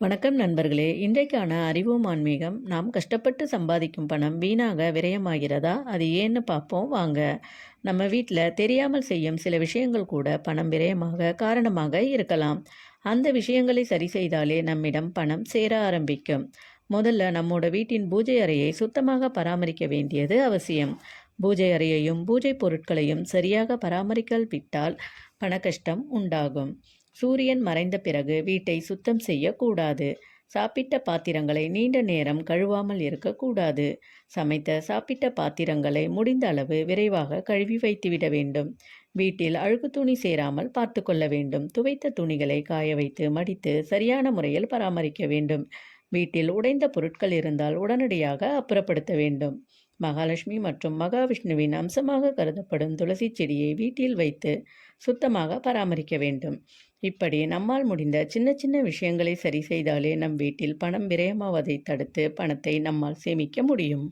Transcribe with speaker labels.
Speaker 1: வணக்கம் நண்பர்களே. இன்றைக்கான அறிவோம் ஆன்மீகம். நாம் கஷ்டப்பட்டு சம்பாதிக்கும் பணம் வீணாக விரயமாகிறதா? அது ஏன்னு பார்ப்போம். வாங்க. நம்ம வீட்டில் தெரியாமல் செய்யும் சில விஷயங்கள் கூட பணம் விரயமாக காரணமாக இருக்கலாம். அந்த விஷயங்களை சரி செய்தாலே நம்மிடம் பணம் சேர ஆரம்பிக்கும். முதல்ல நம்மோட வீட்டின் பூஜை அறையை சுத்தமாக பராமரிக்க வேண்டியது அவசியம். பூஜை அறையையும் பூஜை பொருட்களையும் சரியாக பராமரிக்கல் விட்டால் பண கஷ்டம் உண்டாகும். சூரியன் மறைந்த பிறகு வீட்டை சுத்தம் செய்யக்கூடாது. சாப்பிட்ட பாத்திரங்களை நீண்ட நேரம் கழுவாமல் இருக்கக்கூடாது. சமைத்த சாப்பிட்ட பாத்திரங்களை முடிந்த அளவு விரைவாக கழுவி வைத்துவிட வேண்டும். வீட்டில் அழுக்கு துணி சேராமல் பார்த்து கொள்ள வேண்டும். துவைத்த துணிகளை காய வைத்து மடித்து சரியான முறையில் பராமரிக்க வேண்டும். வீட்டில் உடைந்த பொருட்கள் இருந்தால் உடனடியாக அப்புறப்படுத்த வேண்டும். மகாலட்சுமி மற்றும் மகாவிஷ்ணுவின் அம்சமாக கருதப்படும் துளசி செடியை வீட்டில் வைத்து சுத்தமாக பராமரிக்க வேண்டும். இப்படி நம்மால் முடிந்த சின்ன சின்ன விஷயங்களை சரி செய்தாலே நம் வீட்டில் பணம் விரயமாவதை தடுத்து பணத்தை நம்மால் சேமிக்க முடியும்.